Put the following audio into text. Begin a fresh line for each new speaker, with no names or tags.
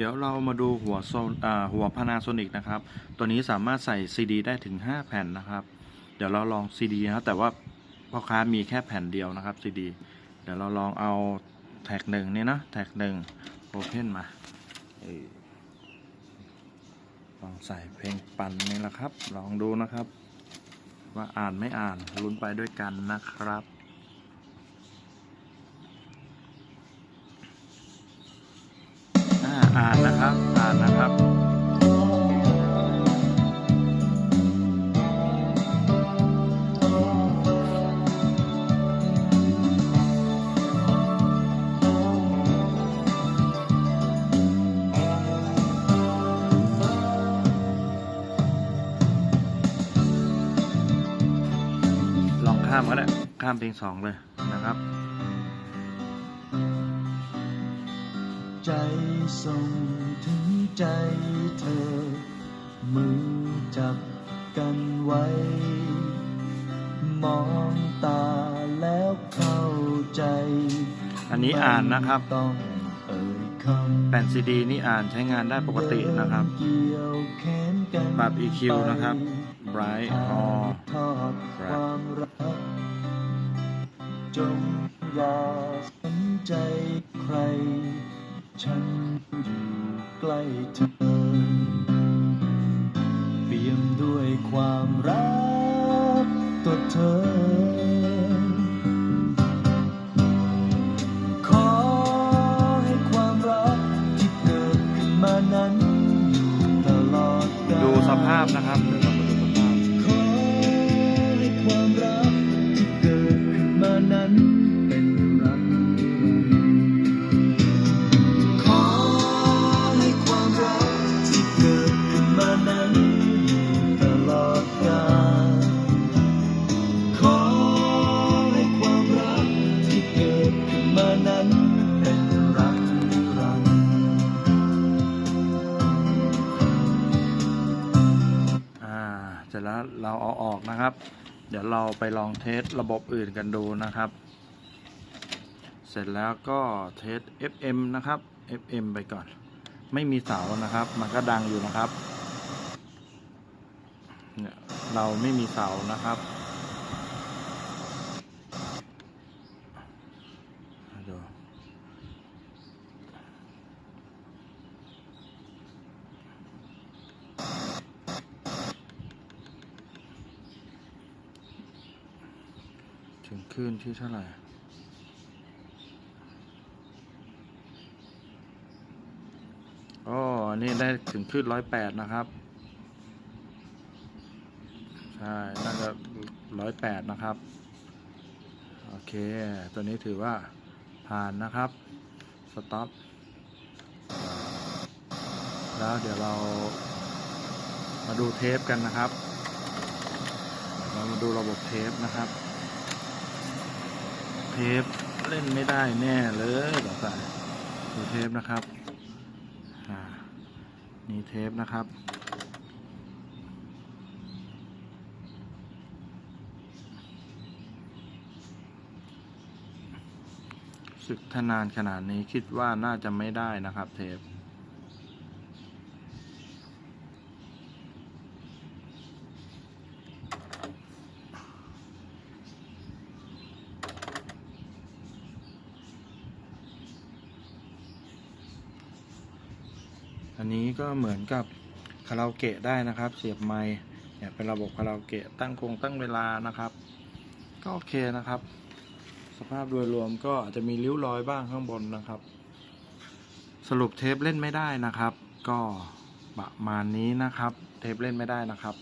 เดี๋ยวเรามาดูหัวโซหัว Panasonic นะครับ ตัวนี้สามารถใส่ CD ได้ถึง 5 แผ่นนะครับ เดี๋ยวเราลอง CD นะครับแต่ว่าพ่อค้ามีแค่แผ่นเดียวนะครับ CD เดี๋ยวเราลองเอาแท็กหนึ่งนี่นะแท็กหนึ่งโอเพนมาลองใส่เพลงปั่นนี่แหละครับ ลองดูนะครับ ว่าอ่านไม่อ่านลุ้นไปด้วยกันนะครับ อ่านนะครับอ่านนะครับลองข้ามก็ได้ข้ามเพลงสองเลยนะครับ
ใจส่งถึงใจเธอ มือจับกันไว้ มองตาแล้วเข้าใจ
อันนี้อ่านนะครับ
ต้องเอ่ยคำ
แผ่นซีดีนี่อ่านใช้งานได้ปกตินะครับ
เกี่ยวแขนกัน
ปรับ EQ นะครับ Bright
ถ่าย
Hall
ทอดความรักจง ใกล้เธอ เปี่ยมด้วยความรักต่อเธอ ขอให้ความรักที่เกิดขึ้นมานั้นอยู่ตลอดกาล
ดูสภาพนะครับเดี๋ยวเรามาดูสภาพ
ขอให้ความรักที่เกิดขึ้นมานั้น เส
ร็จแล้วเราเอาออกนะครับ เดี๋ยวเราไปลองเทสระบบอื่นกันดูนะครับ เสร็จแล้วก็เทส FM นะครับ FM ไปก่อน ไม่มีเสานะครับ มันก็ดังอยู่นะครับ เนี่ยเราไม่มีเสานะครับดู ถึงคลื่นที่เท่าไหร่อ๋อนี่ได้ถึงขึ้นร้อยแปดนะครับ ใช่ น่าจะร้อยแปดนะครับ โอเค ตัวนี้ถือว่าผ่านนะครับ สต็อป แล้วเดี๋ยวเรามาดูเทปกันนะครับ เรามาดูระบบเทปนะครับ ปเล่นไม่ได้แน่เลยต่อไปดูเทปนะครับนี่เทปนะครับ สึกถ้านานขนาดนี้คิดว่าน่าจะไม่ได้นะครับเทป อันนี้ก็เหมือนกับคาราโอเกะได้นะครับ เสียบไมค์เนี่ยเป็นระบบคาราโอเกะตั้งคงตั้งเวลานะครับ ก็โอเคนะครับ สภาพโดยรวมก็อาจจะมีริ้วรอยบ้างข้างบนนะครับ สรุปเทปเล่นไม่ได้นะครับ ก็ประมาณนี้นะครับ เทปเล่นไม่ได้นะครับ